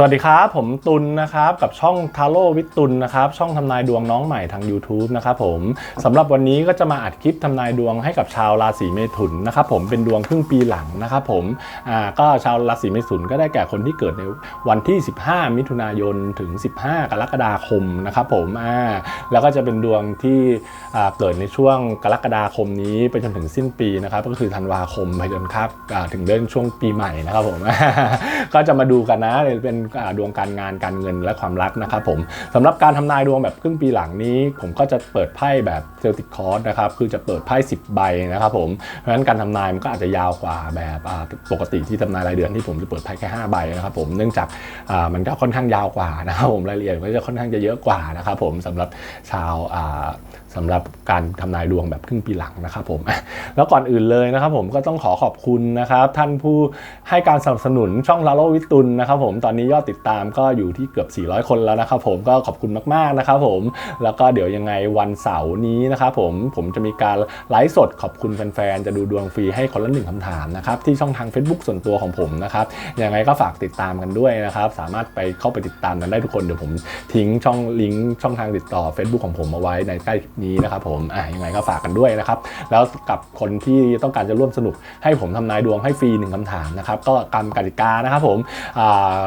สวัสดีครับ ผมตุลนะครับกับช่องทาโร่วิทตุลนะครับช่องทำนายดวงน้องใหม่ทาง YouTube นะครับผมสำหรับวันนี้ก็จะมาอัดคลิปทำนายดวงให้กับชาวราศีเมถุนนะครับผมเป็นดวงครึ่งปีหลังนะครับผมอ่าก็ชาวราศีเมถุนก็ได้แก่คนที่เกิดในวันที่ 15 มิถุนายนถึง 15 กรกฎาคมนะครับผมอ่าแล้วก็จะเป็นดวงที่อ่าเกิดในช่วงกรกฎาคมนี้ไปจนถึงสิ้นปีนะครับก็คือธันวาคมไปจนครับอ่าถึงเดือนช่วงปีใหม่นะครับผมก็จะมาดูกันนะเป็นดวงการงานการเงินและความรักนะครับผมสำหรับการทำนายดวงแบบครึ่งปีหลังนี้ ผมก็จะเปิดไพ่แบบเซลติคอร์สนะครับคือจะเปิดไพ่10 ใบนะครับผมเพราะฉะนั้นการทำนายมันก็อาจจะยาวกว่าแบบปกติที่ทำนายรายเดือนที่ผมจะเปิดไพ่แค่5ใบนะครับผมเนื่องจากมันก็ค่อนข้างยาวกว่านะครับผมรายละเอียดก็จะค่อนข้างจะเยอะกว่านะครับผมสำหรับชาวสำหรับการทำนายดวงแบบครึ่งปีหลังนะครับผม แล้วก่อนอื่นเลยนะครับผมก็ต้องขอขอบคุณนะครับ ท่านผู้ให้การสนับสนุนช่องลาโลวิตุลนะครับผมตอนนี้ยอดติดตามก็อยู่ที่เกือบ 400 คนแล้วนะครับผมก็ขอบคุณมากๆนะครับผมแล้วก็เดี๋ยวยังไงวันเสาร์นี้นะครับผมผมจะมีการไลฟ์สดขอบคุณแฟนๆจะดูดวงฟรีให้คนละหนึ่งคำถามนะครับที่ช่องทาง Facebook ส่วนตัวของผมนะครับยังไงก็ฝากติดตามกันด้วยนะครับสามารถไปเข้าไปติดตามกันได้ทุกคนเดี๋ยวผมทิ้งช่องลิงก์ช่องทางติดต่อ Facebook ของผมเอาไว้ในใต้คลิปนี้นะครับผมอะยังไงก็ฝากกันด้วยนะครับแล้วกับคนที่ต้องการจะร่วมสนุกให้ผมทำนายดวงให้ฟรีหนึ่งคำถามนะครับก็ตามกติกานะครับผมอ่า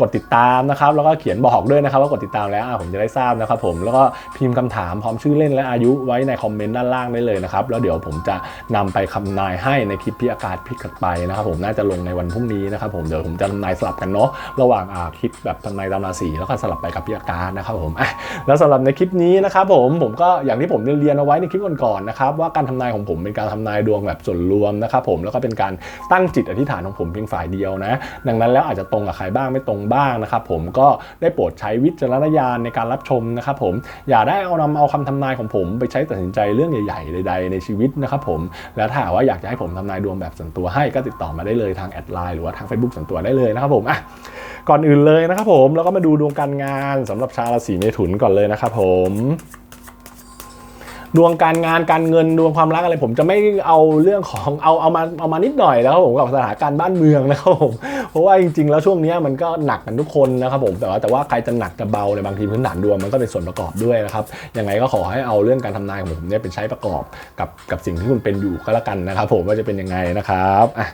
กดติดตามนะครับแล้วก็เขียนบอกด้วยนะครับว่ากดติดตามแล้วผมจะได้ทราบนะครับผมแล้วก็พิมพ์คำถามพร้อมชื่อเล่นและอายุไว้ในคอมเมนต์ด้านล่างได้เลยนะครับแล้วเดี๋ยวผมจะนำไปคำนายให้ในคลิปที่อากาศพลิกถัดไปนะครับผมน่าจะลงในวันพรุ่งนี้นะครับผมเดี๋ยวผมจะทำนายสลับกันเนาะระหว่างอาคลิปแบบทำนายตามราศีแล้วก็สลับไปกับพี่อากาศนะครับผมแล้วสำหรับในคลิปนี้นะครับผมผมก็อย่างที่ผมเรียนเอาไว้ในคลิปก่อนๆนะครับว่าการทำนายของผมเป็นการทำนายดวงแบบส่วนรวมนะครับผมแล้วก็เป็นการตั้งจิตอธิษฐานของผมเพียงฝ่ายเดียวนะ ดังนั้นแล้วอาจจะตรงกับใครบ้างไม่ตรงบ้างนะครับผมก็ได้โปรดใช้วิจารณญาณในการรับชมนะครับผมอย่าได้เอานำเอาคำทำนายของผมไปใช้ตัดสินใจเรื่องใหญ่ๆใดๆในชีวิตนะครับผมแล้วถ้าว่าอยากจะให้ผมทำนายดวงแบบส่วนตัวให้ก็ติดต่อมาได้เลยทางแอดไลน์หรือว่าทาง Facebook ส่วนตัวได้เลยนะครับผมอะก่อนอื่นเลยนะครับผมแล้วก็มาดูดวงการงานสำหรับชาวราศีเมถุนก่อนเลยนะครับผมดวงการงานการเงินดวงความรักอะไรผมจะไม่เอาเรื่องของเอาเอามาเอามานิดหน่อยแล้วผมกับสถานการณ์บ้านเมืองนะครับผม ราะว่าจริงๆ แล้วช่วงนี้มันก็หนักกันทุกคนนะครับผมแต่ว่าแต่ว่าใครจะหนักจะเบาในยบางทีพื้นฐานดวงมันก็เป็นส่วนประกอบด้วยนะครับยังไงก็ขอให้เอาเรื่องการทำนายของผมเนี่ยเป็นใช้ประกอบกับกับสิ่งที่คุณเป็นอยู่ก็แล้วกันนะครับผมว่าจะเป็นยังไงนะครับอะ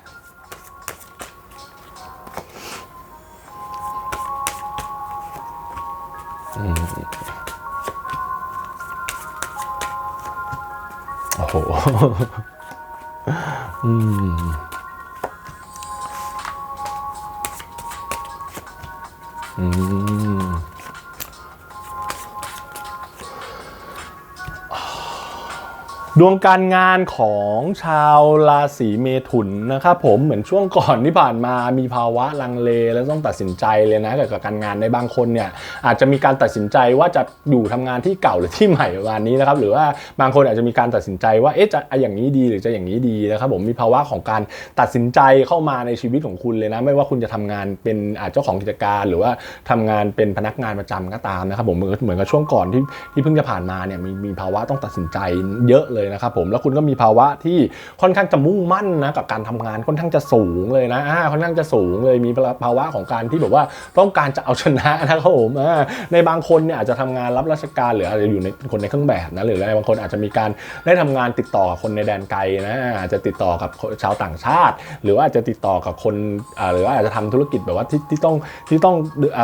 โอ้โห อืม อื ดวงการงานของชาวราศีเมถุนนะครับผมเหมือนช่วงก่อนที่ผ่านมามีภาวะลังเลและต้องตัดสินใจเลยนะเกี่ยวกับการงานในบางคนเนี่ยอาจจะมีการตัดสินใจว่าจะอยู่ทำงานที่เก่าหรือที่ใหม่ประมาณนี้นะครับหรือว่าบางคนอาจจะมีการตัดสินใจว่าเอ๊ะจะอย่างนี้ดีหรือจะอย่างนี้ดีนะครับผมมีภาวะของการตัดสินใจเข้ามาในชีวิตของคุณเลยนะไม่ว่าคุณจะทำงานเป็นอาเจ้าของกิจการ หรือว่าทำงานเป็นพนักงานประจำก็ตามนะครับผมเหมือนเหมือนกับช่วงก่อนที่ที่เพิ่งจะผ่านมาเนี่ยมีมีภาวะต้องตัดสินใจเยอะเลยนะครับผมแล้วคุณก็มีภาวะที่ค่อนข้างจะมุ่งมั่นนะกับการทำงานค่อนข้างจะสูงเลยนะค่อนข้างจะสูงเลยมีภาวะของการที่แบบว่าต้องการจะเอาชนะนะครับผมในบางคนเนี่ยอาจจะทำงานรับราชการหรืออาจจะอยู่ในคนในเครื่องแบบนะหรืออะไรบางคนอาจจะมีการได้ทำงานติดต่อกับคนในแดนไกลนะอาจจะติดต่อกับชาวต่างชาติ หรือว่าอาจจะติดต่อกับคนหรือว่าอาจจะทำธุรกิจแบบว่าที่ที่ต้องที่ต้อง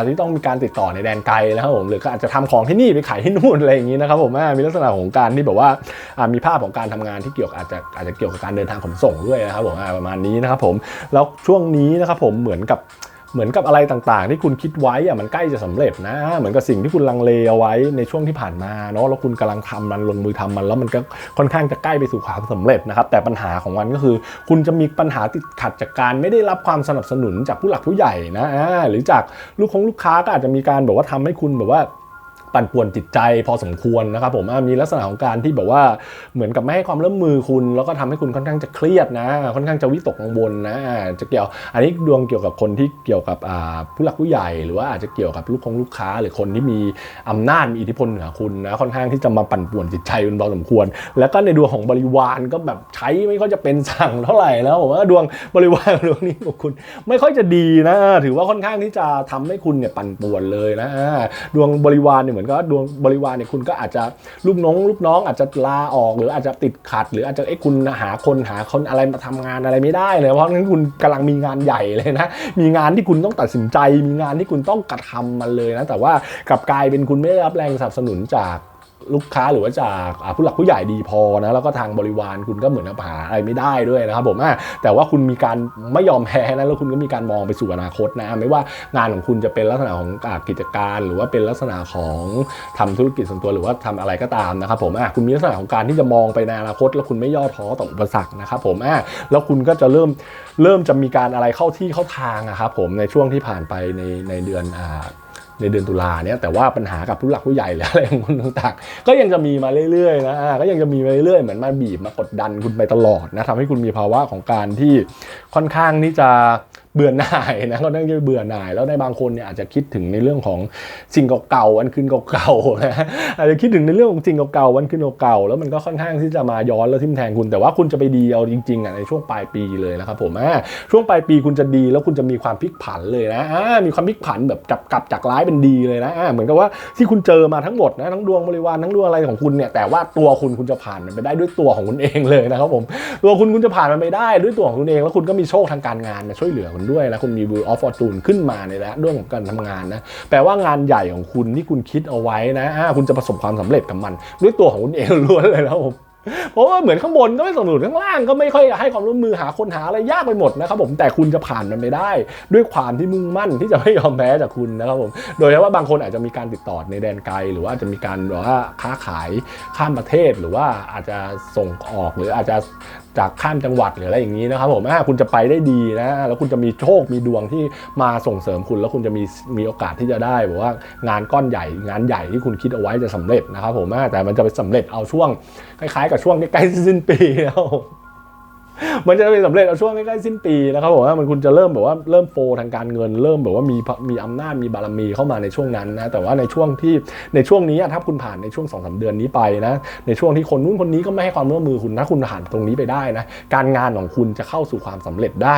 ที่ต้องมีการติดต่อในแดนไกลนะครับผมหรือก็อาจจะทำของที่นี่ไปขายที่นู่นอะไรอย่างนี้นะครับผมมีลักษณะของการที่แบบว่าอ่ามีภาพของการทำงานที่เกี่ยวอาจจะอาจจะเกี่ยวกับการเดินทางขนส่งด้วยนะครับผมประมาณนี้นะครับผมแล้วช่วงนี้นะครับผมเหมือนกับเหมือนกับอะไรต่างๆ ที่คุณคิดไว้อะมันใกล้จะสำเร็จนะ เหมือนกับสิ่งที่คุณลังเลเอาไว้ในช่วงที่ผ่านมาเนาะแล้วคุณกำลังทำมันลงมือทำมัน แล้วมันก็ค่อนข้างจะใกล้ไปสู่ความสำเร็จนะครับ แต่ปัญหาของมันก็คือ คุณจะมีปัญหาติดขัดจากการไม่ได้รับความสนับสนุนจากผู้หลักผู้ใหญ่นะหรือจากลูกคงลูกค้าก็อาจจะมีการแบบว่าทำให้คุณแบบว่า ปั่นป่วนจิตใจพอสมควรนะครับผมมีลักษณะของการที่แบบว่าเหมือนกับไม่ให้ความร่วมมือคุณ แล้วก็ทำให้คุณค่อนข้างจะเครียดนะ ค่อนข้างจะวิตกกังวลนะจะเกี่ยว อันนี้ดวงเกี่ยวกับคนที่เกี่ยวกับผู้หลักผู้ใหญ่ หรือว่าอาจจะเกี่ยวกับลูกของลูกค้า หรือคนที่มีอำนาจมีอิทธิพลเหนือคุณนะค่อนข้างที่จะมาปั่นป่วนจิตใจคุณพอสมควร แล้วก็ในดวงของบริวารก็แบบใช้ไม่ค่อยจะเป็นสั่งเท่าไหร่แล้วผมว่าดวงบริวารดวงนี้ของคุณ ไม่ค่อยจะดีนะ ถือว่าค่อนข้างที่จะทำให้คุณเนี่ยปั่นป่วนเลยนะดวงบริวารเนี่ยมือนกับดวงบริวารเนี่ยคุณก็อาจจะลูกน้องลูกน้องอาจจะลาออก หรืออาจจะติดขัด หรืออาจจะเอ้คุณหาคนหาคนอะไรมาทำงานอะไรไม่ได้เลยเพราะงั้นคุณกำลังมีงานใหญ่เลยนะมีงานที่คุณต้องตัดสินใจ มีงานที่คุณต้องกระทำมันเลยนะแต่ว่ากลับกลายเป็นคุณไม่ได้รับแรงสนับสนุนจาก ลูกค้าหรือว่าจากผู้หลักผู้ใหญ่ดีพอนะแล้วก็ทางบริวารคุณก็เหมือนกับหาอะไรไม่ได้ด้วยนะครับผมอะแต่ว่าคุณมีการไม่ยอมแพ้นะแล้วคุณก็มีการมองไปสู่อนาคตนะไม่ว่างานของคุณจะเป็นลักษณะของกิจการหรือว่าเป็นลักษณะของทำธุรกิจส่วนตัวหรือว่าทำอะไรก็ตามนะครับผมอะคุณมีลักษณะของการที่จะมองไปในอนาคต แล้วคุณไม่ย่อท้อต่ออุปสรรคนะครับผมอะแล้วคุณก็จะเริ่มเริ่มจะมีการอะไรเข้าที่เข้าทางอะครับผมในช่วงที่ผ่านไปในในเดือนอ่า ในเดือนตุลาเนี่ยแต่ว่าปัญหากับผู้หลักผู้ใหญ่หรืออะไรของคุณต่างๆ ก็ยังจะมีมาเรื่อยๆนะก็ยังจะมีมาเรื่อยๆเหมือนมาบีบมากดดันคุณไปตลอดนะทำให้คุณมีภาวะของการที่ค่อนข้างที่จะเบื่อหน่ายนะก็ต้องจะเบื่อหน่าย แล้วในบางคนเนี่ยอาจจะคิดถึงในเรื่องของสิ่งเก่าๆวันคืนเก่าๆนะอาจจะคิดถึงในเรื่องของสิ่งเก่าๆวันคืนเก่าๆแล้วมันก็ค่อนข้างที่จะมาย้อนแล้วทิ่มแทงคุณ แต่ว่าคุณจะไปดีเอาจริงๆอะในช่วงปลายปีเลยนะครับผมอ่าช่วงปลายปีคุณจะดีแล้วคุณจะมีความพลิกผันเลยนะอ่ามีความพลิกผันแบบกลับกลับจากร้ายเป็นดีเลยนะอ่าเหมือนกับว่าที่คุณเจอมาทั้งหมดนะทั้งดวงบริวารทั้งดวงอะไรของคุณเนี่ยแต่ว่าตัวคุณคุณจะผ่านมันไปได้ด้วยตัวของคุณเองเลยนะครับผมตัวคุณคุณจะผ่านมันไปได้ด้วยตัวของคุณเองแล้วคุณก็มีโชคทางการงานมาช่วยเหลือคุณด้วยนะคุณมี Wheel of Fortune ขึ้นมาในแล้วเรื่องของการทำงานนะแปลว่างานใหญ่ของคุณที่คุณคิดเอาไว้นะคุณจะประสบความสำเร็จกับมัน ด้วยตัวของคุณเองล้วนเลยนะครับผมเพราะว่าเหมือนข้างบนก็ไม่สนับสนุนข้างล่างก็ไม่ค่อยให้ความร่วมมือหาคนหาอะไรยากไปหมดนะครับผมแต่คุณจะผ่านมันไปได้ ด้วยความที่มุ่งมั่นที่จะไม่ยอมแพ้จากคุณนะครับผมโดยเฉพาะบางคนอาจจะมีการติดต่อในแดนไกล หรือว่าจะมีการแบบว่าค้าขายข้ามประเทศหรือว่าอาจจะส่งออกหรืออาจจะ จากข้ามจังหวัดหรืออะไรอย่างนี้นะครับผมอ่าคุณจะไปได้ดีนะแล้วคุณจะมีโชคมีดวงที่มาส่งเสริมคุณแล้วคุณจะมีมีโอกาสที่จะได้แบบว่างานก้อนใหญ่ งานใหญ่ที่คุณคิดเอาไว้จะสำเร็จนะครับผมอ่แต่มันจะไปสำเร็จเอาช่วงคล้ายๆ กับช่วงใกล้ๆสิ้นปีแล้ว มันจะไปสำเร็จเอาช่วงใกล้ๆสิ้นปีนะครับผมว่ามันคุณจะเริ่มแบบว่าเริ่มโฟทางการเงิน เริ่มแบบว่ามีมีอำนาจมีบารมีเข้ามาในช่วงนั้นนะแต่ว่าในช่วงที่ในช่วงนี้ถ้าคุณผ่านในช่วง2อสเดือนนี้ไปนะในช่วงที่คนนู้นคนนี้ก็ไม่ให้ความร่วมมือคุณนะคุณผ่านตรงนี้ไปได้นะการงานของคุณจะเข้าสู่ความสำเร็จได้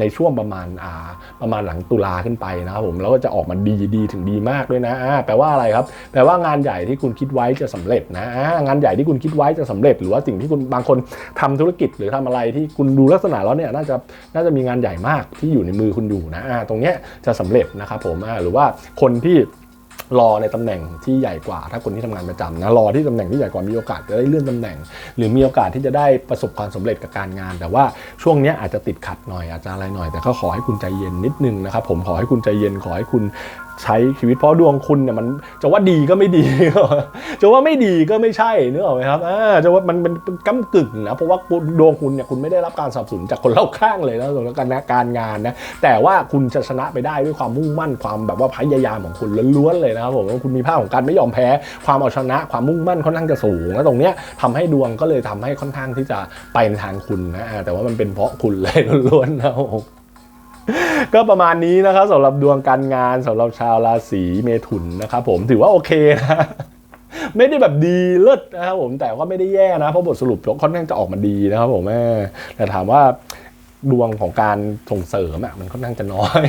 ในช่วงประมาณอ่าประมาณหลังตุลาขึ้นไปนะครับผมแล้วก็จะออกมาดีดีถึงดีมากด้วยนะแปลว่าอะไรครับแปลว่างานใหญ่ที่คุณคิดไว้จะสำเร็จนะงานใหญ่ที่คุณคิดไว้จะสำเร็จ หรือว่าสิ่งที่คุณบางคนทำธุรกิจหรือทำอะไรทคุณดูลักษณะแล้วเนี่ยน่าจะน่าจะมีงานใหญ่มากที่อยู่ในมือคุณอยู่นะตรงเนี้ยจะสำเร็จนะครับผมหรือว่าคนที่รอในตำแหน่งที่ใหญ่กว่าถ้าคนที่ทำงานประจำนะรอที่ตำแหน่งที่ใหญ่กว่ามีโอกาสจะได้เลื่อนตำแหน่ง หรือมีโอกาสที่จะได้ประสบความสำเร็จกับการงาน แต่ว่าช่วงนี้อาจจะติดขัดหน่อยอาจจะอะไรหน่อยแต่ก็ขอให้คุณใจเย็นนิดนึงนะครับผมขอให้คุณใจเย็นขอให้คุณ ใช้ชีวิตเพราะดวงคุณเนี่ยมันจะว่าดีก็ไม่ดี จะว่าไม่ดีก็ไม่ใช่นึกออกไหมครับอ่าจะว่ามันเป็นก้ากึ่งนะเพราะว่าดวงคุณเนี่ยคุณไม่ได้รับการสนับสนุนจากคนรอบข้างเลยนะสำหรับการการงานนะแต่ว่าคุณจะชนะไปได้ด้วยความมุ่งมั่นความแบบว่าพยายามของคุณล้วนๆเลยนะครับผมว่าคุณมีภาพของการไม่ยอมแพ้ ความเอาชนะ ความมุ่งมั่นค่อนข้างจะสูงแล้วตรงเนี้ยทำให้ดวงก็เลยทำให้ค่อนข้างที่จะไปในทางคุณนะแต่ว่ามันเป็นเพราะคุณเลยล้วนๆนะครับผม ก็ประมาณนี้นะครับสำหรับดวงการงานสำหรับชาวราศีเมถุนนะครับผมถือว่าโอเคนะไม่ได้แบบดีเลิศนะครับผมแต่ว่าไม่ได้แย่นะเพราะบทสรุปค่อนข้างจะออกมาดีนะครับผมแม่แต่ถามว่าดวงของการส่งเสริมอะมันค่อนข้างจะน้อย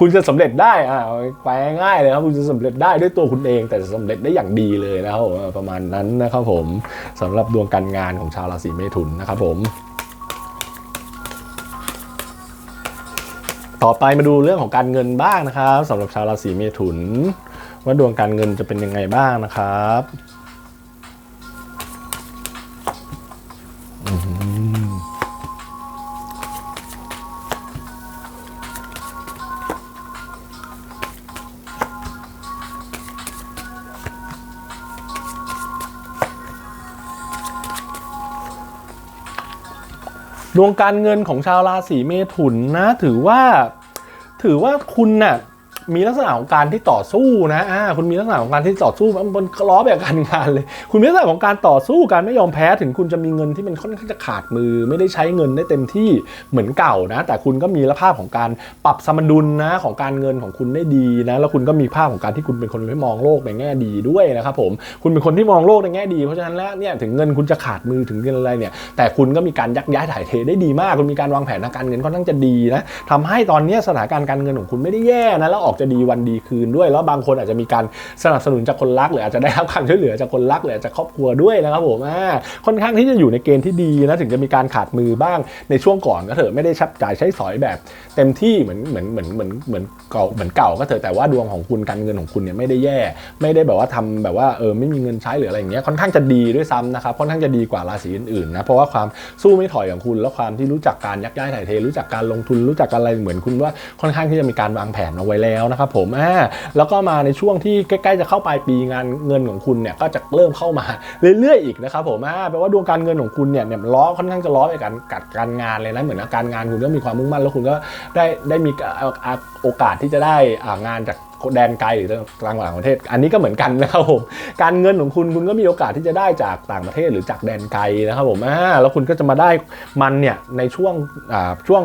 คุณจะสำเร็จได้อ่าไปง่ายๆเลยครับคุณจะสำเร็จได้ด้วยตัวคุณเอง แต่จะสำเร็จได้อย่างดีเลยนะครับผมประมาณนั้นนะครับผมสำหรับดวงการงานของชาวราศีเมถุนนะครับผม ต่อไปมาดูเรื่องของการเงินบ้างนะครับสำหรับชาวราศีเมถุน ว่าดวงการเงินจะเป็นยังไงบ้างนะครับ ดวงการเงินของชาวราศีเมถุนนะ ถือว่า ถือว่าคุณน่ะ มีลักษณะของการที่ต่อสู้นะอ่าคุณมีลักษณะของการที่ต่อสู้มันบนล้อแบบการงานเลย คุณมีลักษณะของการต่อสู้การไม่ยอมแพ้ถึงคุณจะมีเงินที่มันค่อนข้างจะขาดมือ ไม่ได้ใช้เงินได้เต็มที่เหมือนเก่านะ แต่คุณก็มีภาพของการปรับสมดุลนะของการเงินของคุณได้ดีนะ แล้วคุณก็มีภาพของการที่คุณเป็นคนที่มองโลกในแง่ดีด้วยนะครับผมคุณเป็นคนที่มองโลกในแง่ดีเพราะฉะนั้นแล้วเนี่ยถึงเงินคุณจะขาดมือถึงเงินอะไรเนี่ยแต่คุณก็มีการยักย้ายถ่ายเทได้ดีมาก คุณมีการวางแผนทางการเงินค่อนข้างจะดีนะทำให้ตอนนี้สถานการณ์การเงินของคุณไม่ได้แย่นะแล้วออกจะดีวันดีคืนด้วย แล้วบางคนอาจจะมีการสนับสนุนจากคนรัก หรืออาจจะได้รับความช่วยเหลือจากคนรักหรืออาจจะครอบครัวด้วยนะครับผมอ่าค่อนข้างที่จะอยู่ในเกณฑ์ที่ดีนะถึงจะมีการขาดมือบ้างในช่วงก่อนก็เถอะไม่ได้ชับจ่ายใช้สอยแบบ เต็มที่เหมือนเหมือนเหมือนเหมือนเหมือนเก่าเหมือนเก่าก็เถอะแต่ว่าดวงของคุณการเงินของคุณเนี่ยไม่ได้แย่ ไม่ได้แบบว่าทำแบบว่าเออไม่มีเงินใช้หรืออะไรอย่างเงี้ยค่อนข้างจะดีด้วยซ้ำนะครับค่อนข้างจะดีกว่าราศีอื่นๆนะเพราะว่าความสู้ไม่ถอยของคุณ และความที่รู้จักการยักย้ายถ่ายเท รู้จักการลงทุนรู้จักอะไรเหมือนคุณว่าค่อนข้างที่จะมีการวางแผนเอาไว้แล้วนะครับผมอ่าแล้วก็มาในช่วงที่ใกล้ๆจะเข้าปลายปีงานเงินของคุณเนี่ยก็จะเริ่มเข้ามาเรื่อยๆอีกนะครับผมอ่าแปลว่าดวงการเงินของคุณเนี่ยเนี่ยล้อค่อนข้างจะล้อไปกันกัดการงานเลยนะเหมือนการงานคุณก็มีความมุ่งมั่นแล้วคุณก็ได้ได้มีโอกาสที่จะได้งานจาก แดนไกลหรือกลางหลังประเทศ อันนี้ก็เหมือนกันนะครับผมการเงินของคุณคุณก็มีโอกาสที่จะได้จากต่างประเทศหรือจากแดนไกลนะครับผมอ่าแล้วคุณก็จะมาได้มันเนี่ยในช่วงอ่าช่วง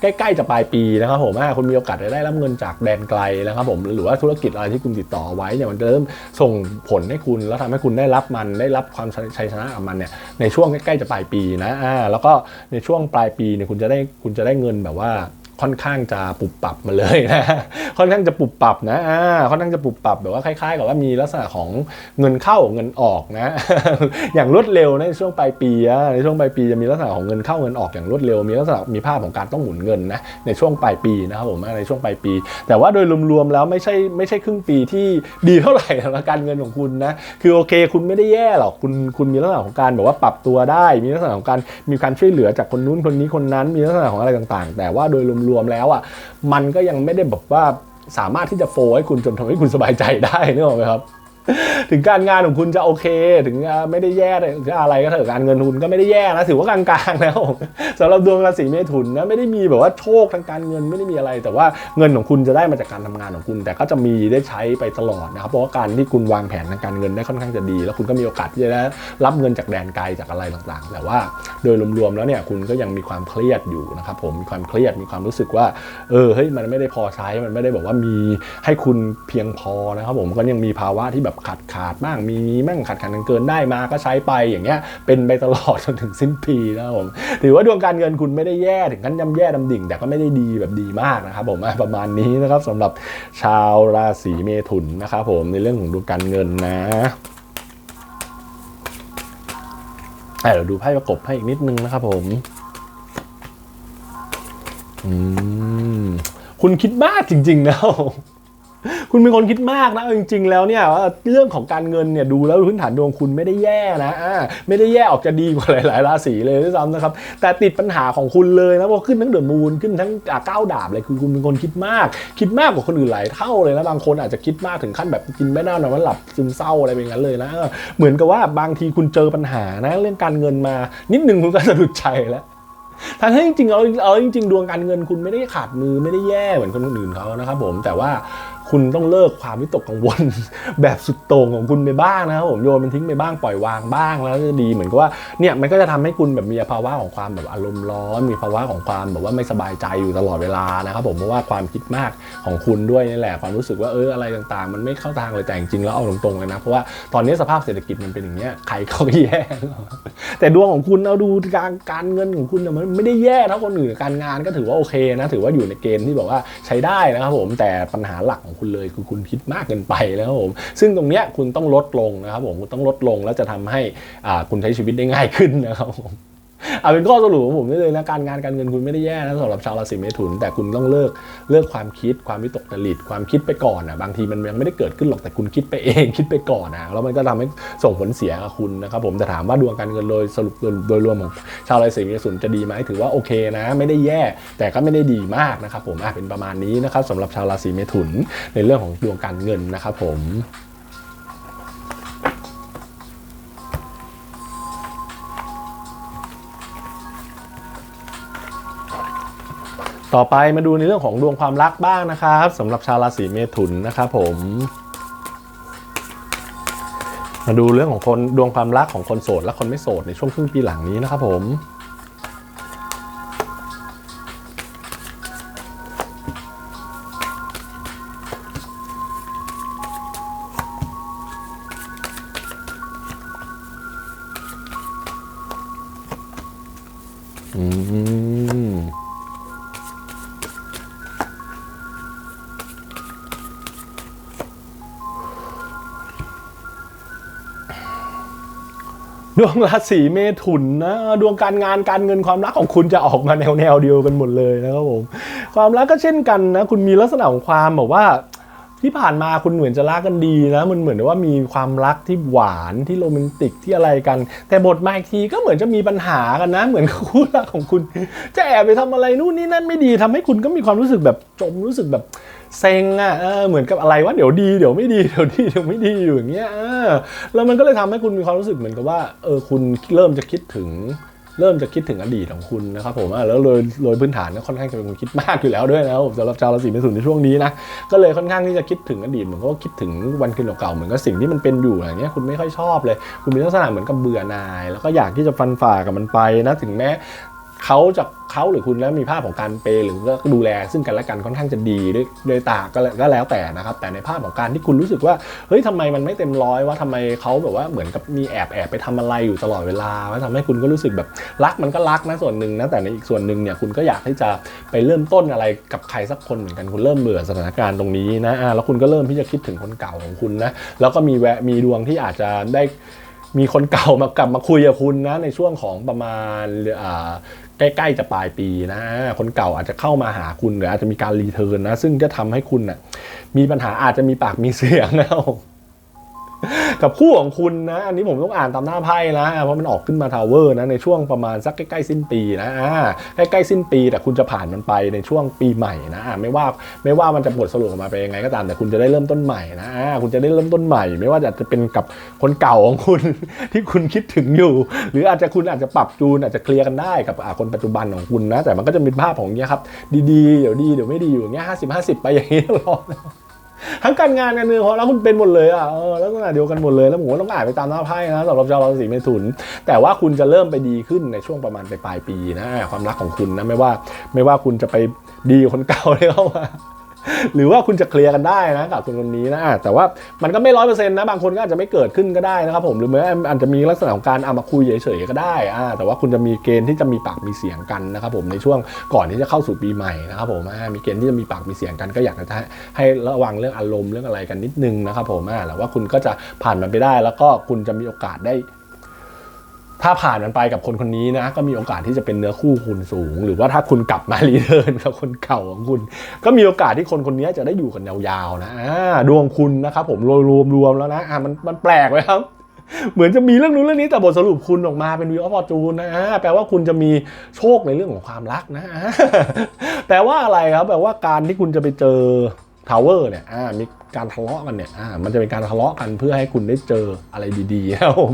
ใกล้ๆจะปลายปีนะครับผมอ่าคุณมีโอกาสจะได้รับเงินจากแดนไกลนะครับผมหรือว่าธุรกิจอะไรที่คุณติดต่อไว้เนี่ยมันเริ่มส่งผลให้คุณแล้วทำให้คุณได้รับมันได้รับความชัยชนะกับมันเนี่ยในช่วงใกล้ๆจะปลายปีนะอ่าแล้วก็ในช่วงปลายปีเนี่ยคุณจะได้คุณจะได้เงินแบบว่า ค่อนข้างจะปรับปรับมาเลยนะค่อนข้างจะปรับปรับนะอ่าค่อนข้างจะปรับปรับแบบว่าคล้ายๆ กับว่ามีลักษณะของเงินเข้าเงินออกนะ อย่างรวดเร็วในช่วงปลายปีในช่วงปลายปีจะมีลักษณะของเงินเข้าเงินออกอย่างรวดเร็ว มีลักษณะมีภาพของการต้องหมุนเงินนะในช่วงปลายปีนะครับผมในช่วงปลายปี แต่ว่าโดยรวมๆแล้วไม่ใช่ไม่ใช่ครึ่งปีที่ดีเท่าไหร่สำหรับการเงินของคุณนะคือโอเค คุณไม่ได้แย่หรอกคุณคุณมีลักษณะของการแบบว่าปรับตัวได้ มีลักษณะของการมีการช่วยเหลือจากคนนู้นคนนี้คนนั้น มีลักษณะของอะไรต่างๆ แต่ว่าโดยรวมรวมแล้วอะมันก็ยังไม่ได้แบบว่าสามารถที่จะโฟให้คุณจนทำให้คุณสบายใจได้นึกออกไหมครับ ถึงการงานของคุณจะโอเค ถึงไม่ได้แย่ถึงอะไรก็เถอะการเงินคุณก็ไม่ได้แย่นะถือว่ากลางๆแล้วสำหรับดวงราศีเมถุนนะไม่ได้มีแบบว่าโชคทางการเงินไม่ได้มีอะไร แต่ว่าเงินของคุณจะได้มาจากการทำงานของคุณ แต่ก็จะมีได้ใช้ไปตลอดนะครับเพราะว่าการที่คุณวางแผนทางการเงินได้ค่อนข้างจะดี แล้วคุณก็มีโอกาสที่จะได้รับเงินจากแดนไกลจากอะไรต่างๆ แต่ว่าโดยรวมๆแล้วเนี่ยคุณก็ยังมีความเครียดอยู่นะครับผมมีความเครียดมีความรู้สึกว่าเออเฮ้ยมันไม่ได้พอใช้มันไม่ได้แบบว่ามีให้คุณเพียงพอนะครับผมก็ยังมีภาวะที่แบบขาดขาดบ้างมีมีบ้างขาดขาดเกินได้มาก็ใช้ไปอย่างเงี้ยเป็นไปตลอดจนถึงสิ้นปีนะผมถือว่าดวงการเงินคุณไม่ได้แย่ถึงขั้นย่ำแย่ดำดิ่ง แต่ก็ไม่ได้ดีแบบดีมากนะครับผมประมาณนี้นะครับสำหรับชาวราศีเมถุนนะครับผมในเรื่องของดวงการเงินนะเดี๋ยวดูไพ่ประกบให้อีกนิดนึงนะครับผมอืมคุณคิดมากจริง ๆ นะ คุณเป็นคนคิดมากนะจริง ๆ แล้วเนี่ยว่าเรื่องของการเงินเนี่ยดูแล้วพื้นฐานดวงคุณไม่ได้แย่นะอ่าไม่ได้แย่ออกจะดีกว่าหลายๆราศีเลยด้วยซ้ำนะครับแต่ติดปัญหาของคุณเลยนะเพราะขึ้นทั้งเดือดมูลขึ้นทั้งก้าวดาบเลยคือคุณเป็นคนคิดมาก คิดมากกว่าคนอื่นหลายเท่าเลยนะบางคนอาจจะคิดมากถึงขั้นแบบกินไม่ได้นอนไม่หลับซึมเศร้าอะไรเป็นงั้นเลยนะเหมือนกับว่าบางทีคุณเจอปัญหานะเรื่องการเงินมา นิดนึงคุณก็สะดุดใจแล้วทั้งที่จริงๆเอาเอาจริงๆ ดวงการเงินคุณไม่ได้ขาดมือไม่ได้แย่เหมือนคนอื่นเขานะครับผมแต่ว่า คุณต้องเลิกความวิตกกังวล แบบสุดโต่งของคุณไปบ้างนะครับผมโยนมันทิ้งไปบ้างปล่อยวางบ้างแล้วจะดีเหมือนกับว่าเนี่ยมันก็จะทำให้คุณแบบมีภาวะของความแบบอารมณ์ร้อน มีภาวะของความแบบว่าไม่สบายใจอยู่ตลอดเวลานะครับผมเพราะว่าความคิดมากของคุณด้วยนี่แหละความรู้สึกว่าเอออะไรต่างๆ มันไม่เข้าทางเลยแต่จริงๆแล้วเอาตรงๆเลยนะเพราะว่าตอนนี้สภาพเศรษฐกิจมันเป็นอย่างเงี้ยใครเขาแย่แต่ดวงของคุณเอาดูการการเงินของคุณเนี่ยมันไม่ได้แย่เท่าคนอื่นการงานก็ถือว่าโอเคนะถือว่าอยู่ในเกณฑ์ที่แบบว่าใช้ได้นะครับผมแต่ปัญหาหลักของคุณเลยคือคุณคิดมากเกินไปแล้วครับผมซึ่งตรงเนี้ยคุณต้องลดลงนะครับผมคุณต้องลดลงแล้วจะทำให้อ่าคุณใช้ชีวิตได้ง่ายขึ้นนะครับผม เอาเป็นข้อสรุปของผมได้เลยนะการงานการเงินคุณไม่ได้แย่นะสำหรับชาวราศีเมถุน แต่คุณต้องเลิกเลิกความคิดความวิตกจริตความคิดไปก่อนอะบางทีมันยังไม่ได้เกิดขึ้นหรอกแต่คุณคิดไปเองคิดไปก่อนนะแล้วมันก็ทำให้ส่งผลเสียกับคุณนะครับผมแต่ถามว่าดวงการเงินโดยสรุปโดยรวมของชาวราศีเมถุนจะดีไหมถือว่าโอเคนะ ไม่ได้แย่ แต่ก็ไม่ได้ดีมากนะครับผมอะเป็นประมาณนี้นะครับสำหรับชาวราศีเมถุนในเรื่องของดวงการเงินนะครับผม ต่อไปมาดูในเรื่องของดวงความรักบ้างนะครับสำหรับชาวราศีเมถุนนะครับผม มาดูเรื่องของคนดวงความรักของคนโสดและคนไม่โสดในช่วงครึ่งปีหลังนี้นะครับผม ดวงราศีเมถุนนะดวงการงานการเงินความรักของคุณจะออกมาแนวแนวเดียวกันหมดเลยนะครับผมความรักก็เช่นกันนะคุณมีลักษณะของความแบบว่า ที่ผ่านมาคุณเหมือนจะรักกันดีนะมันเหมือนว่ามีความรักที่หวานที่โรแมนติกที่อะไรกัน แต่บทมาอีกทีก็เหมือนจะมีปัญหากันนะ เหมือนกับคู่รักของคุณ จะแอบไปทำอะไรนู่นนี่นั่นไม่ดีทำให้คุณก็มีความรู้สึกแบบจมรู้สึกแบบเซ็งอะเออเหมือนกับอะไรว่าเดี๋ยวดีเดี๋ยวไม่ดีเดี๋ยวดีเดี๋ยวไม่ดีอยู่อย่างเงี้ยแล้วมันก็เลยทำให้คุณมีความรู้สึกเหมือนกับว่าเออคุณเริ่มจะคิดถึง เริ่มจะคิดถึงอดีตของคุณนะครับผมแล้วโดยโดยพื้นฐานก็ค่อนข้างจะเป็นคนคิดมากอยู่แล้วด้วยนะครับสำหรับชาวราศีเมถุนในช่วงนี้นะก็เลยค่อนข้างที่จะคิดถึงอดีตเหมือนก็คิดถึงวันคืนเก่าๆเหมือนกับสิ่งที่มันเป็นอยู่อย่างเงี้ยคุณไม่ค่อยชอบเลย คุณมีลักษณะเหมือนกับเบื่อหน่าย แล้วก็อยากที่จะฟันฝ่ากับมันไปนะถึงแม้ เขาจะเขาหรือคุณแล้วมีภาพของการเปหรือก็ดูแลซึ่งกันและกันค่อนข้างจะดีด้วยด้วยตาก็แล้วก็แล้วแต่นะครับ แต่ในภาพของการที่คุณรู้สึกว่าเฮ้ยทำไมมันไม่เต็มร้อยว่าทำไมเขาแบบว่าเหมือนกับมีแอบแอบไปทำอะไรอยู่ตลอดเวลาว่าทำให้คุณก็รู้สึกแบบรักมันก็รักนะส่วนหนึ่งนะแต่ในอีกส่วนหนึ่งเนี่ยคุณก็อยากที่จะไปเริ่มต้นอะไรกับใครสักคนเหมือนกันคุณเริ่มเบื่อสถานการณ์ตรงนี้นะแล้วคุณก็เริ่มที่จะคิดถึงคนเก่าของคุณนะแล้วก็มีแวะมีดวงที่อาจจะได้มีคนเก่ามากลับมาคุยกับคุณนะในช่วงของประมาณ ใกล้ๆจะปลายปีนะคนเก่าอาจจะเข้ามาหาคุณหรืออาจจะมีการรีเทิร์นนะ ซึ่งจะทำให้คุณนะ่ะมีปัญหาอาจจะมีปากมีเสียงนะครับ กับคู่ของคุณนะ อันนี้ผมต้องอ่านตามหน้าไพ่นะ เพราะมันออกขึ้นมาทาวเวอร์นะ ในช่วงประมาณสักใกล้ๆสิ้นปีนะใกล้ๆสิ้นปี แต่คุณจะผ่านมันไปในช่วงปีใหม่นะไม่ว่าไม่ว่ามันจะบทสรุปออกมาเป็นยังไงก็ตามแต่คุณจะได้เริ่มต้นใหม่นะคุณจะได้เริ่มต้นใหม่ ไม่ว่าจะเป็นกับคนเก่าของคุณ ที่คุณคิดถึงอยู่ หรืออาจจะคุณอาจจะปรับจูนอาจจะเคลียร์กันได้กับคนปัจจุบันของคุณนะ แต่มันก็จะมีภาพของเนี้ยครับ ดีๆเดี๋ยวดีเดี๋ยวไม่ดีอยู่อย่างเงี้ยห้าสิบห้าสิบไปอย่างนี้ตลอด ทั้งการงานการเงินของเราคุณเป็นหมดเลยอะเออลักษณะเดียวกันหมดเลยแล้วผมก็ต้องอ่านไปตามหน้าไพ่นะสำหรับชาวราศีเมถุน แต่ว่าคุณจะเริ่มไปดีขึ้นในช่วงประมาณปลายปีนะความรักของคุณนะไม่ว่าไม่ว่าคุณจะไปดีคนเก่าเลยเข้ามา หรือว่าคุณจะเคลียร์กันได้นะกับคนคนนี้นะแต่ว่ามันก็ไม่ร้อยเปอร์เซ็นต์นะบางคนก็อาจจะไม่เกิดขึ้นก็ได้นะครับผมหรือแม้อาจจะมีลักษณะของการเอามาคุยเฉยๆก็ได้แต่ว่าคุณจะมีเกณฑ์ที่จะมีปากมีเสียงกันนะครับผมในช่วงก่อนที่จะเข้าสู่ปีใหม่นะครับผมมีเกณฑ์ที่จะมีปากมีเสียงกันก็อยากจะให้ระวังเรื่องอารมณ์เรื่องอะไรกันนิดนึงนะครับผมแต่ว่าคุณก็จะผ่านมันไปได้ แล้วก็คุณจะมีโอกาสได้ ถ้าผ่านมันไปกับคนคนนี้นะ ก็มีโอกาสที่จะเป็นเนื้อคู่คุณสูง หรือว่าถ้าคุณกลับมารีเทิร์นกับคนเก่าของคุณ ก็มีโอกาสที่คนคนนี้จะได้อยู่กันยาวๆนะดวงคุณนะครับผมรวมรวมแล้วนะอ่ามันมันแปลกไหมครับเหมือนจะมีเรื่องนู้นเรื่องนี้แต่บทสรุปคุณออกมาเป็นวิวออฟฟอร์จูนนะแปลว่าคุณจะมีโชคในเรื่องของความรักนะแปลว่าอะไรครับแปลว่าการที่คุณจะไปเจอทาวเวอร์เนี่ยมีการทะเลาะกันเนี่ยมันจะเป็นการทะเลาะกันเพื่อให้คุณได้เจออะไรดีๆนะครับผม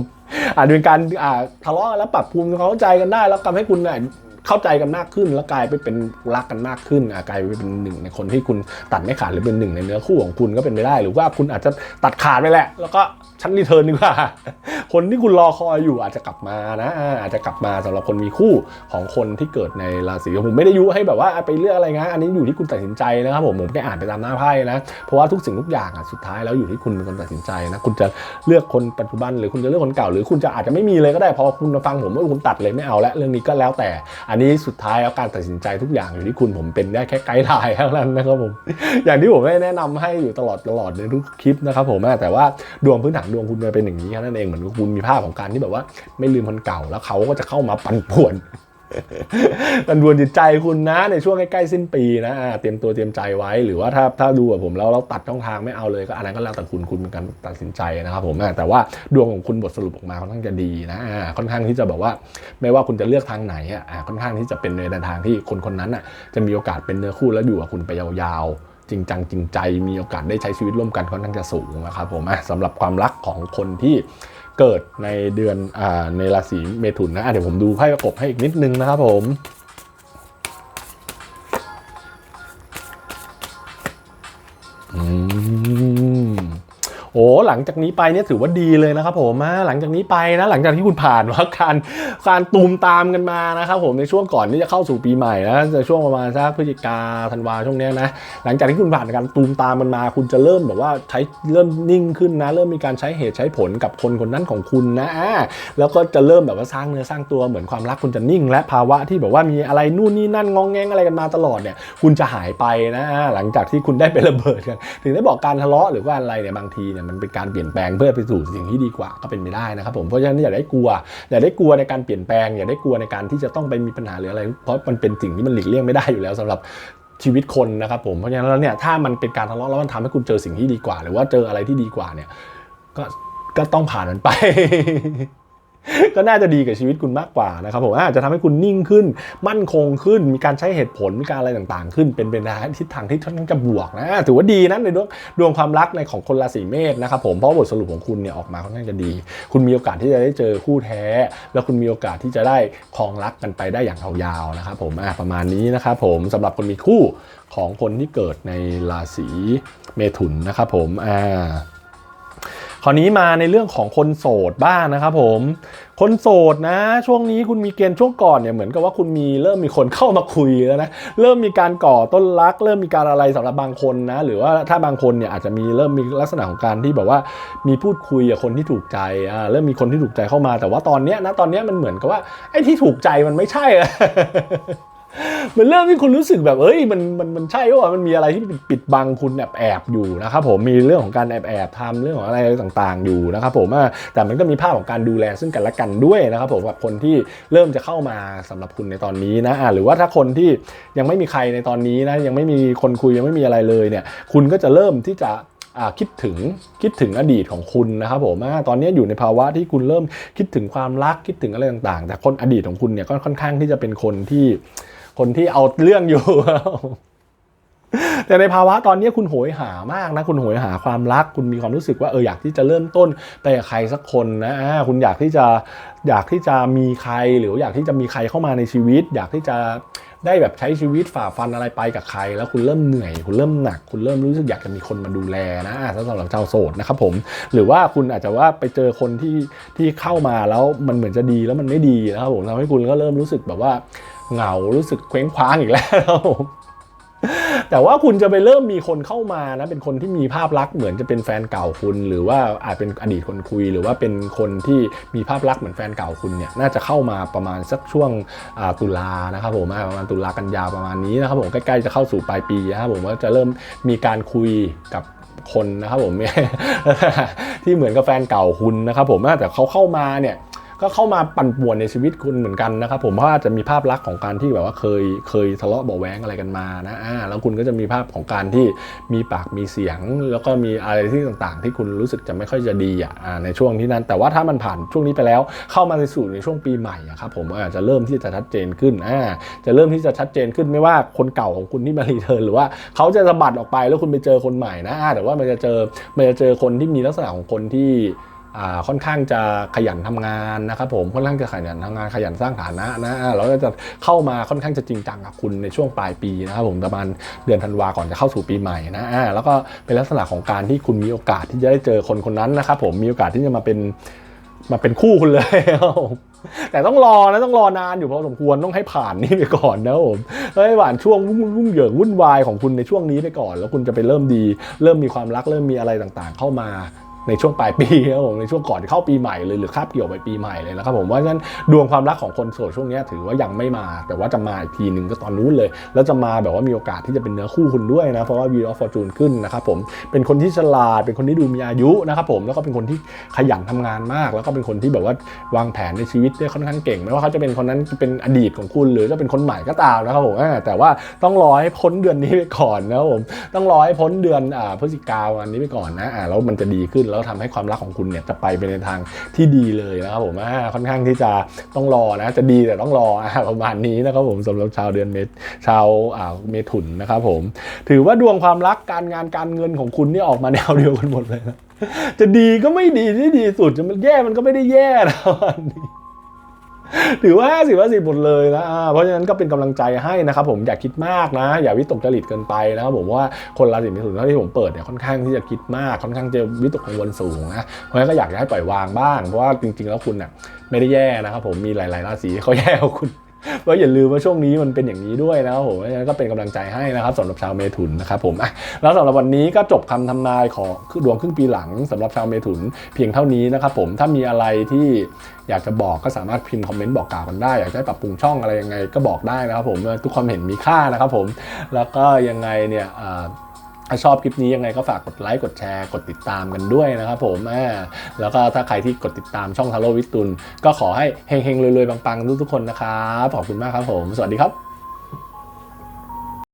อาจจะเป็นการอ่าทะเลาะกันแล้วปรับภูมิความเข้าใจกันได้ แล้วทำให้คุณเนี่ย เข้าใจกันมากขึ้น แล้วกลายไปเป็นรักกันมากขึ้นอ่ากลายไปเป็นหนึ่งในคนที่คุณตัดไม่ขาดหรือเป็นหนึ่งในเนื้อคู่ของคุณก็เป็นไปได้ หรือว่าคุณอาจจะตัดขาดไปแหละ แล้วก็ชั้นรีเทิร์นดีกว่าคนที่คุณรอคอยอยู่อาจจะกลับมานะ อาจจะกลับมาสำหรับคนมีคู่ของคนที่เกิดในราศีผมไม่ได้ยุให้แบบว่าไปเลือกอะไรนะอันนี้อยู่ที่คุณตัดสินใจนะครับผมผมแค่อ่านไปตามหน้าไพ่นะเพราะว่าทุกสิ่งทุกอย่างอะสุดท้ายแล้วอยู่ที่คุณเป็นคนตัดสินใจนะคุณจะเลือกคนปัจจุบันหรือคุณจะเลือกคนเก่า หรือคุณจะอาจจะไม่มีเลยก็ได้พอคุณฟังผมว่าคุณตัดเลยไม่เอาละเรื่องนี้ก็แล้วแต่อันนี้สุดท้ายแล้วการตัดสินใจทุกอย่างอยู่ที่คุณผมเป็นได้แค่ไกด์ไลน์เท่านั้นนะครับผม อย่างที่ผมได้แนะนำให้อยู่ตลอดตลอดในทุกคลิปนะครับผมแต่ว่าดวงพื้นฐานดวงคุณจะเป็นอย่างนี้แค่นั้นเองเหมือนกับคุณมีภาพของการที่แบบว่า ไม่ลืมคนเก่าแล้วเขาก็จะเข้ามาปั่นป่วน มันดวนจิตใจคุณนะในช่วงใกล้ๆสิ้นปีนะเตรียมตัวเตรียมใจไว้ หรือว่าถ้าถ้าดูกับผมแล้วเราตัดช่องทางไม่เอาเลยก็อันนั้นก็แล้วแต่คุณคุณเป็นการตัดสินใจนะครับผมแต่ว่าดวงของคุณบทสรุปออกมาค่อนข้างจะดีนะค่อนข้างที่จะแบบว่าไม่ว่าคุณจะเลือกทางไหนอะค่อนข้างที่จะเป็นในทางที่คนคนนั้นอะจะมีโอกาสเป็นเนื้อคู่แล้วอยู่กับคุณไปยาวๆจริงจังจริงใจมีโอกาสได้ใช้ชีวิตร่วมกันค่อนข้างจะสูงนะครับผมสำหรับความรักของคนที่ เกิดในเดือนอ่าในราศีเมถุนนะะเดี๋ยวผมดูไพ่ประกบให้อีกนิดนึงนะครับผมอืม โอ้หลังจากนี้ไปเนี่ยถือว่าดีเลยนะครับผมหลังจากนี้ไปนะ หลังจากที่คุณผ่านว่าการการตูมตามกันมานะครับผมในช่วงก่อนที่จะเข้าสู่ปีใหม่นะในช่วงประมาณสักพฤศจิกาธันวาช่วงเนี้ยนะหลังจากที่คุณผ่านการตูมตามมันมา คุณจะเริ่มแบบว่าใช้เริ่มนิ่งขึ้นนะ เริ่มมีการใช้เหตุใช้ผลกับคนคนนั้นของคุณนะแล้วก็จะเริ่มแบบว่าสร้างเนื้อสร้างตัวเหมือนความรักคุณจะนิ่ง และภาวะที่แบบว่ามีอะไรนู่นนี่นั่นงองแงงอะไรกันมาตลอดเนี่ยคุณจะหายไปนะ หลังจากที่คุณได้ไประเบิดกันถึงได้บอกการทะเลาะหรือว่าอะไรเนี่ยบางทีเนี่ยมันเป็นการเปลี่ยนแปลงเพื่อไปสู่สิ่งที่ดีกว่าก็เป็นไม่ได้นะครับผมเพราะฉะนั้นอย่าได้กลัวอย่าได้กลัวในการเปลี่ยนแปลงอย่าได้กลัวในการที่จะต้องไปมีปัญหาหรืออะไร เพราะมันเป็นสิ่งที่มันหลีกเลี่ยงไม่ได้อยู่แล้วสำหรับชีวิตคนนะครับผมเพราะฉะนั้นแล้วเนี่ยถ้ามันเป็นการทะเลาะแล้วมันทำให้คุณเจอสิ่งที่ดีกว่า หรือว่าเจออะไรที่ดีกว่าเนี่ยก็ก็ต้องผ่านมันไป ก็น่าจะดีกับชีวิตคุณมากกว่านะครับผมอาจจะทำให้คุณนิ่งขึ้น มั่นคงขึ้น มีการใช้เหตุผล มีการอะไรต่างๆ ขึ้น เป็นเป็นทิศทางที่ค่อนข้างจะบวกนะ ถือว่าดีนะในดวงดวงความรักในของคนราศีเมษนะครับผม เพราะบทสรุปของคุณเนี่ยออกมาค่อนข้างจะดี คุณมีโอกาสที่จะได้เจอคู่แท้ แล้วคุณมีโอกาสที่จะได้ครองรักกันไปได้อย่างยาวๆนะครับผมประมาณนี้นะครับผมสำหรับคนมีคู่ของคนที่เกิดในราศีเมถุนนะครับผมอ่า คราวนี้มาในเรื่องของคนโสดบ้างนะครับผมคนโสดนะ ช่วงนี้คุณมีเกณฑ์ช่วงก่อนเนี่ยเหมือนกับว่าคุณมีเริ่มมีคนเข้ามาคุยแล้วนะเริ่มมีการก่อต้นรัก เริ่มมีการอะไรสำหรับบางคนนะ หรือว่าถ้าบางคนเนี่ยอาจจะมีเริ่มมีลักษณะของการที่แบบว่ามีพูดคุยกับคนที่ถูกใจอ่าเริ่มมีคนที่ถูกใจเข้ามาแต่ว่าตอนเนี้ยนะตอนเนี้ยมันเหมือนกับว่าไอ้ที่ถูกใจมันไม่ใช่อะ มันเริ่มที่คุณรู้สึกแบบเอ้ยมันมันมันใช่ว่ามันมีอะไรที่ปิดปิดบังคุณแอบแอบอยู่นะครับผมมีเรื่องของการแอบแอบทำเรื่องของอะไรต่างๆ อยู่นะครับผมอะแต่มันก็มีภาพของการดูแลซึ่งกันและกันด้วยนะครับผมกับคนที่เริ่มจะเข้ามาสำหรับคุณในตอนนี้นะหรือว่าถ้าคนที่ยังไม่มีใครในตอนนี้นะยังไม่มีคนคุยยังไม่มีอะไรเลยเนี่ย คุณก็จะเริ่มที่จะคิดถึงคิดถึงอดีตของคุณนะครับผมอ่าตอนนี้อยู่ในภาวะที่คุณเริ่มคิดถึงความรักคิดถึงอะไรต่างๆ แต่คนอดีตของคุณเนี่ยก็ค่อนข้างที่จะเป็นคนที่ คนที่เอาเรื่องอยู่ แต่ในภาวะตอนนี้คุณโหยหามากนะ คุณโหยหาความรัก คุณมีความรู้สึกว่าเอออยากที่จะเริ่มต้นไปกับใครสักคนนะคุณอยากที่จะอยากที่จะมีใครหรืออยากที่จะมีใครเข้ามาในชีวิต อยากที่จะได้แบบใช้ชีวิตฝ่าฟันอะไรไปกับใคร แล้วคุณเริ่มเหนื่อย คุณเริ่มหนัก คุณเริ่มรู้สึกอยากจะมีคนมาดูแลนะสำหรับชาวโสดนะครับผม หรือว่าคุณอาจจะว่าไปเจอคนที่ที่เข้ามาแล้วมันเหมือนจะดีแล้วมันไม่ดีนะครับผมทำให้คุณก็เริ่มรู้สึกแบบว่า เหงารู้สึกเคว้งคว้างอีกแล้วแต่ว่าคุณจะไปเริ่มมีคนเข้ามานะเป็นคนที่มีภาพลักษณ์เหมือนจะเป็นแฟนเก่าคุณ หรือว่าอาจเป็นอดีตคนคุย หรือว่าเป็นคนที่มีภาพลักษณ์เหมือนแฟนเก่าคุณเนี่ยน่าจะเข้ามาประมาณสักช่วงตุลานะครับผมประมาณตุลากันยาประมาณนี้นะครับผมใกล้ๆจะเข้าสู่ปลายปีนะครับผมว่าจะเริ่มมีการคุยกับคนนะครับผมที่เหมือนกับแฟนเก่าคุณนะครับผมแต่เขาเข้ามาเนี่ย ก็เข้ามาปั่นป่วนในชีวิตคุณเหมือนกันนะครับผมเพราะอาจจะมีภาพลักษณ์ของการที่แบบว่าเคยเคยทะเลาะเบาะแวงอะไรกันมานะอ่าแล้วคุณก็จะมีภาพของการที่มีปากมีเสียง แล้วก็มีอะไรที่ต่างๆ ที่คุณรู้สึกจะไม่ค่อยจะดีอะในช่วงที่นั้น แต่ว่าถ้ามันผ่านช่วงนี้ไปแล้ว เข้ามาในสู่ในช่วงปีใหม่อะครับผมอาจจะเริ่มที่จะชัดเจนขึ้นอ่าจะเริ่มที่จะชัดเจนขึ้นไม่ว่าคนเก่าของคุณที่มารีเทิร์นหรือว่าเขาจะสะบัดออกไปแล้วคุณไปเจอคนใหม่นะอ่าแต่ว่ามันจะเจอมันจะเจอคนที่มีลักษณะของคนที่ ค่อนข้างจะขยันทำงานนะครับผมค่อนข้างจะขยันทำงานขยันสร้างฐานะนะอ่าแล้วก็จะเข้ามาค่อนข้างจะจริงจังกับคุณในช่วงปลายปีนะครับผมประมาณเดือนธันวาก่อนจะเข้าสู่ปีใหม่นะแล้วก็เป็นลักษณะของการที่คุณมีโอกาสที่จะได้เจอคนคนนั้นนะครับผมมีโอกาสที่จะมาเป็นมาเป็นคู่คุณเลยครับแต่ต้องรอนะต้องรอนานอยู่พอสมควรต้องให้ผ่านนี่ไปก่อนนะผมให้ผ่านช่วงวุ่นวุ่นเหยิงวุ่นวายของคุณในช่วงนี้ไปก่อน แล้วคุณจะไปเริ่มดี เริ่มมีความรักเริ่มมีอะไรต่างๆ เข้ามา ในช่วงปลายปีครับผมในช่วงก่อนเข้าปีใหม่เลยหรือคาบเกี่ยวไปปีใหม่เลยนะครับผมว่าฉะนั้นดวงความรักของคนโสดช่วงนี้ถือว่ายังไม่มา แต่ว่าจะมาอีกทีหนึ่งก็ตอนนู้นเลย แล้วจะมาแบบว่ามีโอกาสที่จะเป็นเนื้อคู่คุณด้วยนะเพราะว่า Wheel of Fortune ขึ้นนะครับผมเป็นคนที่ฉลาด เป็นคนที่ดูมีอายุนะครับผมแล้วก็เป็นคนที่ขยันทำงานมาก แล้วก็เป็นคนที่แบบว่าวางแผนในชีวิตได้ค่อนข้างเก่งไม่ว่าเขาจะเป็นคนนั้นเป็นอดีตของคุณ หรือจะเป็นคนใหม่ก็ตามนะครับผมแต่ว่าต้องรอให้พ้นเดือนนี้ไปก่อนนะครับผมต้องรอให้พ้นเดือนอพฤศจิกาวันนี้ไปก่อนนะแล้วมันจะดีขึ้นแล้วทำให้ความรักของคุณเนี่ยจะไปไปในทางที่ดีเลยนะครับผมค่อนข้างที่จะต้องรอนะจะดีแต่ต้องรอประมาณนี้นะครับผมสำหรับชาวเดือนเมษชาวเมถุนนะครับผม ถือว่าดวงความรักการงานการเงินของคุณนี่ออกมาแนวเดียวกันหมดเลยนะจะดีก็ไม่ดีที่ดีสุดจะมันแย่มันก็ไม่ได้แย่นะวันนี้ ถือว่าห้าสิบห้าสิบหมดเลยนะเพราะฉะนั้นก็เป็นกำลังใจให้นะครับผมอย่าคิดมากนะ อย่าวิตกจริตเกินไปนะครับผมว่าคนราศีมิถุนเท่าที่ผมเปิดเนี่ยค่อนข้างที่จะคิดมากค่อนข้างจะวิตกกังวลสูงนะเพราะฉะนั้นก็อยากจะให้ปล่อยวางบ้างเพราะว่าจริง ๆ แล้วคุณเน่ยไม่ได้แย่นะครับผมมีหลายๆราศีเขาแย่กว่าคุณ เพราอย่าลืมว่าช่วงนี้มันเป็นอย่างนี้ด้วยนะครับผมนั้นก็เป็นกำลังใจให้นะครับสำหรับชาวเมถุนนะครับผมอะแล้วสำหรับวันนี้ก็จบคำทำนายของดวงครึ่งปีหลังสำหรับชาวเมถุนเพียงเท่านี้นะครับผมถ้ามีอะไรที่อยากจะบอกก็สามารถพิมพ์คอมเมนต์บอกกล่าวกันได้ อยากจะให้ปรับปรุงช่องอะไรยังไงก็บอกได้นะครับผมทุกความเห็นมีค่านะครับผมแล้วก็ยังไงเนี่ยอ่า ถ้าชอบคลิปนี้ยังไงก็ฝากกดไลค์กดแชร์กดติดตามกันด้วยนะครับผมแล้วก็ถ้าใครที่กดติดตามช่องทาโร่วิตุนก็ขอให้เฮงๆรวยๆปังๆทุกๆคนนะครับขอบคุณมากครับผม สวัสดีครับ